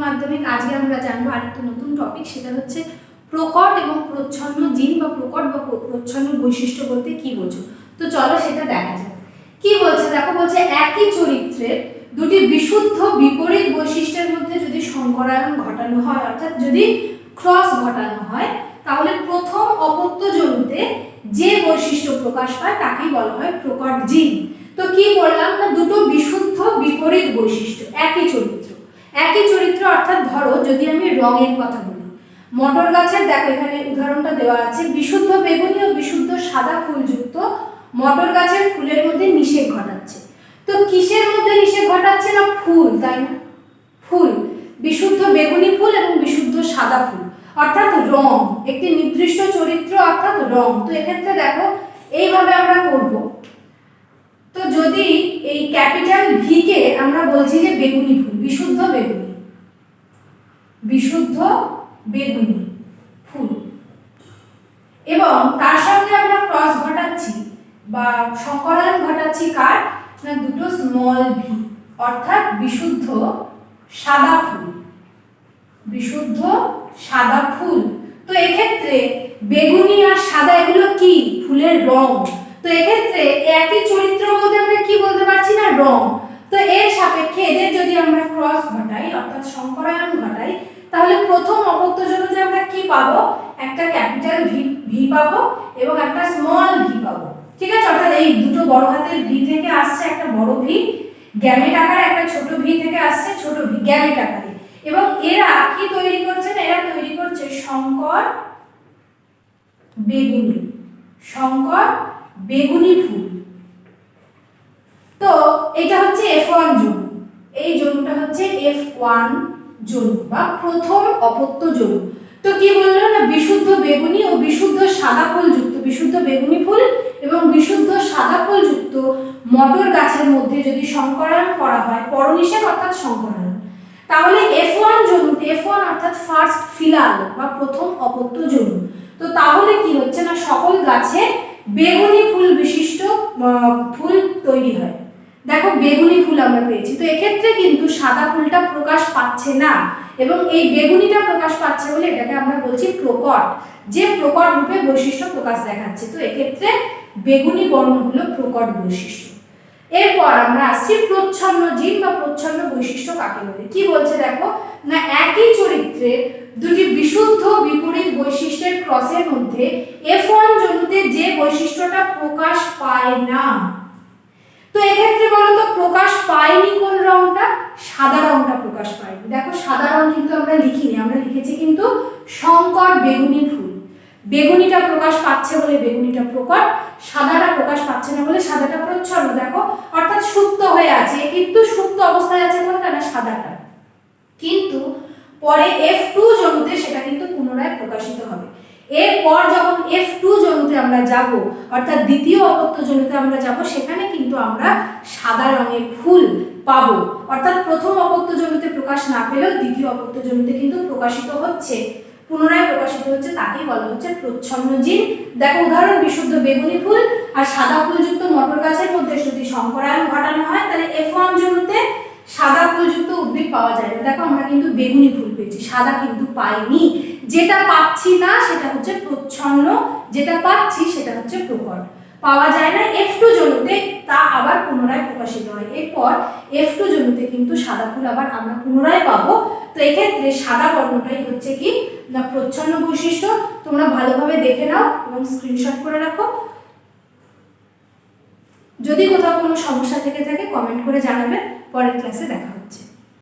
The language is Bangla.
মাধ্যমিক আজকে আমরা জানব আরেকটা নতুন টপিক সেটা হচ্ছে প্রকট এবং প্রচ্ছন্ন জিন বা প্রকট বা প্র- প্রচ্ছন্ন বৈশিষ্ট্য বলতে কি বোঝো? তো চলো সেটা দেখা যাক। কি বলছে? দেখো, বলছে একই চরিত্রের দুটি বিশুদ্ধ বিপরীত বৈশিষ্ট্যের মধ্যে যদি সংকরায়ন ঘটানো হয়, অর্থাৎ যদি ক্রস ঘটানো হয়, তাহলে প্রথম অপত্যজনিতে যে বৈশিষ্ট্য প্রকাশ পায় তাকেই বলা হয় প্রকট জিন। তো কি বললাম? না, দুটো বিশুদ্ধ বিপরীত বৈশিষ্ট্য, একই চরিত্র। একই চরিত্র, অর্থাৎ ধরো, যদি আমি রঙের কথা বলি। মটর গাছের, দেখো এখানে উদাহরণটা দেওয়া আছে, বিশুদ্ধ বেগুনি ও বিশুদ্ধ সাদা ফুলযুক্ত মটর গাছের ফুলের মধ্যে নিষেক ঘটাচ্ছে। তো কিসের মধ্যে নিষেক ঘটাচ্ছে না ফুল, তাই না? ফুল, বিশুদ্ধ বেগুনি ফুল এবং বিশুদ্ধ সাদা ফুল, অর্থাৎ রং একটি নির্দিষ্ট চরিত্র, অর্থাৎ রং তো এক্ষেত্রে দেখো, এইভাবে আমরা করব। যদি এই ক্যাপিটাল ভি কে আমরা বলছি যে বেগুনি ফুল, বিশুদ্ধ বেগুনি। বিশুদ্ধ বেগুনি ফুল। এবং তার সঙ্গে আমরা ক্রস ঘটাচ্ছি বা সংকরণ ঘটাচ্ছি কার? না, দুটো স্মল ভি অর্থাৎ বিশুদ্ধ সাদা ফুল। বিশুদ্ধ সাদা ফুল। তো এক্ষেত্রে বেগুনি আর সাদা এগুলো কি? ফুলের রং। তো এক্ষেত্রে একই চরিত্র বলতে আমরা কি বলতে পারছি না, রং। তো এর সাপেক্ষে এদের যদি আমরা ক্রস ঘটাই, অর্থাৎ সংকরায়ন ঘটাই, তাহলে প্রথম অপত্যজনতে আমরা কি পাবো? একটা ক্যাপিটাল ভি ভি পাবো এবং একটা স্মল ভি পাবো। ঠিক আছে? অর্থাৎ এই দুটো বড় হাতের ভি থেকে আসছে একটা বড় ভি গ্যামেট আকারে একটা ছোট ভি থেকে আসছে ছোট ভি গ্যামেট আকারে। এবং এরা কি তৈরি করছে না এরা তৈরি করছে শঙ্কর বেগুনি। শঙ্কর বেগুনি ফুল। তো এটা হচ্ছে এফ ওয়ান জোন। এই জোনটা হচ্ছে এফ ওয়ান জোন বা প্রথম অপত্য জোন। তো কি বলল না, বিশুদ্ধ বেগুনি ও বিশুদ্ধ সাদা ফুল যুক্ত, বিশুদ্ধ বেগুনি ফুল এবং বিশুদ্ধ সাদা ফুল যুক্ত মটর গাছের মধ্যে যদি সংকরায়ন করা হয় পরনিষেক অর্থাৎ সংকরায়ন তাহলে এফ ওয়ান জমি এফ ওয়ান অর্থাৎ ফার্স্ট ফিলাল বা প্রথম অপত্য জমি তো তাহলে কি হচ্ছে না, সকল গাছে বেগুনি ফুল তৈরি হয়। দেখো, বেগুনি ফুল আমরা পেয়েছি। তো এক্ষেত্রে কিন্তু সাদা ফুলটা প্রকাশ পাচ্ছে না এবং এই বেগুনিটা প্রকাশ পাচ্ছে বলে এটাকে আমরা বলছি প্রকট, যে প্রকট রূপে বৈশিষ্ট্য প্রকাশ দেখাচ্ছে। তো এক্ষেত্রে বেগুনি বর্ণ হলো প্রকট বৈশিষ্ট্য। এরপর আমরা আসছি প্রচ্ছন্ন জিন বা প্রচ্ছন্ন বৈশিষ্ট্য কাকে বলে? কি বলছে দেখো? না, একই চরিত্রে দুটি ক্রসের মধ্যে এফ ওয়ান জনুতে যে বৈশিষ্ট্যটা প্রকাশ পায় না। তো এক্ষেত্রে বলতো প্রকাশ পায়নি কোন রংটা? সাদা রংটা প্রকাশ পায়নি। দেখো সাদা রং কিন্তু আমরা লিখিনি, আমরা লিখেছি কিন্তু শঙ্কর বেগুনি ফুল। বেগুনিটা প্রকাশ পাচ্ছে বলে বেগুনিটা প্রকট, সাদাটা প্রকাশ পাচ্ছে না বলে সাদাটা প্রচ্ছন্ন। দেখো, অর্থাৎ সুপ্ত হয়ে আছে। কিন্তু সুপ্ত অবস্থায় আছে কোনটা না সাদাটা। কিন্তু পরে এফ টু জনুতে সেটা কিন্তু পুনরায় প্রকাশিত হবে। এরপর যখন এফ টু জনুতে আমরা যাব, অর্থাৎ দ্বিতীয় অপত্য জনুতে আমরা যাব, সেখানে কিন্তু আমরা সাদা রঙের ফুল পাবো। অর্থাৎ প্রথম অপত্য জমিতে প্রকাশ না পেলেও দ্বিতীয় অপত্য জমিতে কিন্তু প্রকাশিত হচ্ছে। পুনরায় প্রকাশিত হচ্ছে, তাকেই বলা হচ্ছে প্রচ্ছন্ন জিন। দেখো, উদাহরণ, বিশুদ্ধ বেগুনি ফুল আর সাদা ফুলযুক্ত মটর গাছের মধ্যে যদি সংকরায়ন ঘটানো হয়, তাহলে এফ ওয়ান উদ্ভিদ পাওয়া যায়। না দেখো আমরা কিন্তু বেগুনি ফুল পেয়েছি, সাদা কিন্তু পাইনি। যেটা পাচ্ছি না, সেটা হচ্ছে প্রচ্ছন্ন, যেটা পাচ্ছি, সেটা হচ্ছে প্রকট। পাওয়া যায় না এফ টু জমিতে, তা আবার পুনরায় প্রকাশিত হয়। এরপর এফ টু জমিতে কিন্তু সাদা ফুল আবার আমরা পুনরায় পাবো। তো এক্ষেত্রে সাদা বর্ণটাই হচ্ছে কি? না, প্রচ্ছন্ন বৈশিষ্ট্য। তোমরা ভালোভাবে দেখে নাও এবং স্ক্রিনশট করে রাখো। যদি কোথাও কোনো সমস্যা থেকে থাকে কমেন্ট করে জানাবে। পরের ক্লাসে দেখা